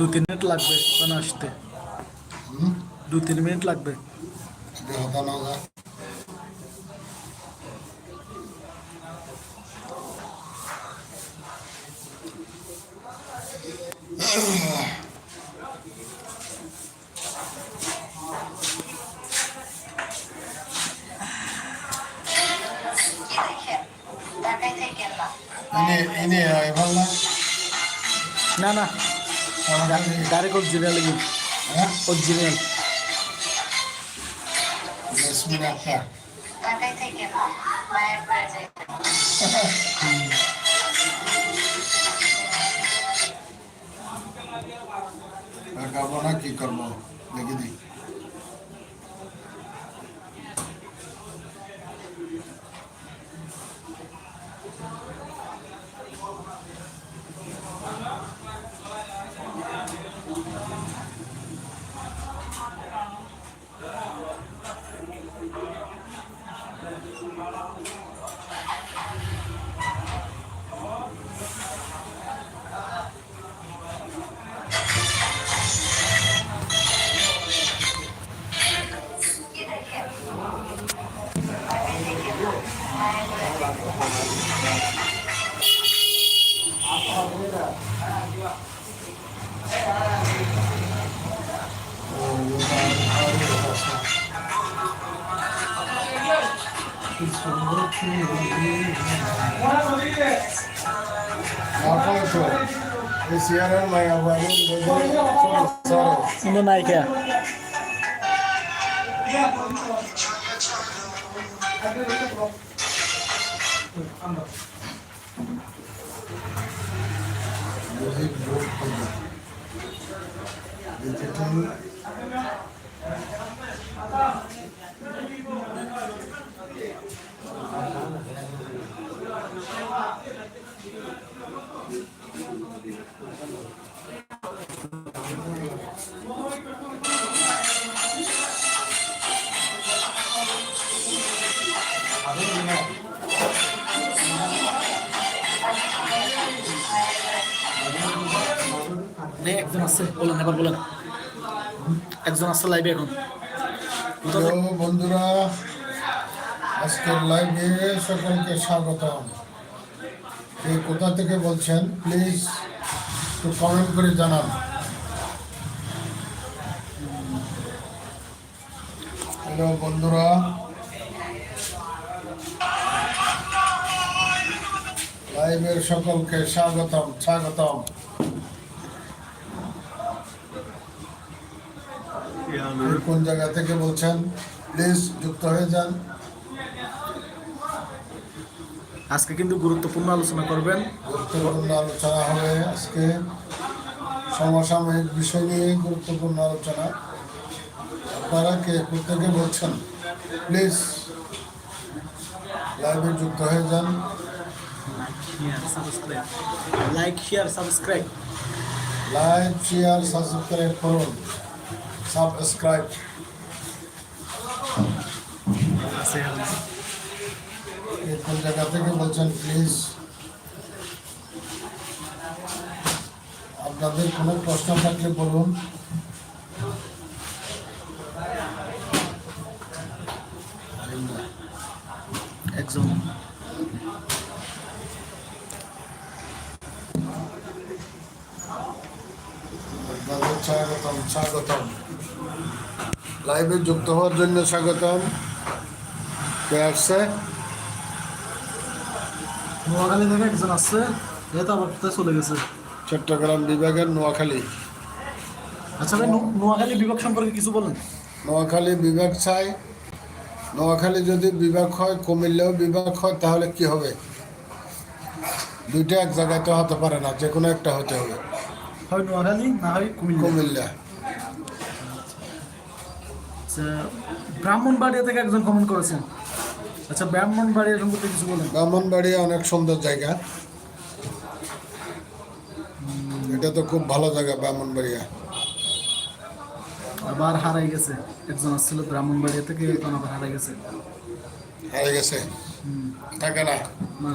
দু তিন মিনিট লাগবে ওখানে আসতে হুম দু তিন মিনিট লাগবে এটা হতা না যা ঢাকায় থাকেন না ডাইরেক্ট অরিজিনাল লাগি হ্যাঁ? অরিজিনাল থাকেন না কি করব? দেখি দিই বাড়ি 한번. 요새 무엇보다 내 대통령 Thank you. একজন আছে, বলেন এবার বলেন। একজন আছে লাইভে এখন। বন্ধুরা, আজকের লাইভে সকলকে স্বাগতম। কে কোথা থেকে বলছেন প্লিজ একটু কমেন্ট করে জানান। হ্যালো বন্ধুরা। লাইভের সকলকে স্বাগতম স্বাগতম। কোন জায়গা থেকে বলছেন? প্লিজ যুক্ত হয়ে যান। আজকে কিন্তু গুরুত্বপূর্ণ আলোচনা করবেন। গুরুত্বপূর্ণ আলোচনা হবে আজকে। সমসাময়িক বিষয় নিয়ে গুরুত্বপূর্ণ আলোচনা। আপনারা কে থেকে বলছেন? প্লিজ লাইভে যুক্ত হয়ে যান। Like share subscribe live share subscribe করুন। সাবস্ক্রাইব কে কোন জায়গা থেকে বলছেন প্লিজ আপনাদের কোনো প্রশ্ন থাকলে বলুন একজন স্বাগতম স্বাগতম। লাইভে যুক্ত হওয়ার জন্য স্বাগতম। কে আসছে? নোয়াখালী থেকে একজন আছে এ তো আবার কোথায় চলে গেছে? চট্টগ্রাম বিভাগের নোয়াখালী। আচ্ছা ভাই নোয়াখালী বিভাগ সম্পর্কে কিছু বলেন। নোয়াখালী বিভাগ চাই। নোয়াখালী যদি বিভাগ হয় কুমিল্লাও বিভাগ হয় তাহলে কি হবে? দুইটা এক জায়গায় তো হতে পারে না যে কোনো একটা হতে হবে। হয় নোয়াখালী না হয় কুমিল্লা। আচ্ছা ব্রাহ্মণবাড়িয়া থেকে একজন কমেন্ট করেছেন। আচ্ছা ব্রাহ্মণবাড়িয়া সম্পর্কে কিছু বলেন। ব্রাহ্মণবাড়িয়া অনেক সুন্দর জায়গা। এটা তো খুব ভালো জায়গা ব্রাহ্মণবাড়িয়া। আবার হারাই গেছে। একজন আসছিল ব্রাহ্মণবাড়িয়া থেকে এখন আবার হারাই গেছে। হারিয়ে গেছে? থাকে না। না।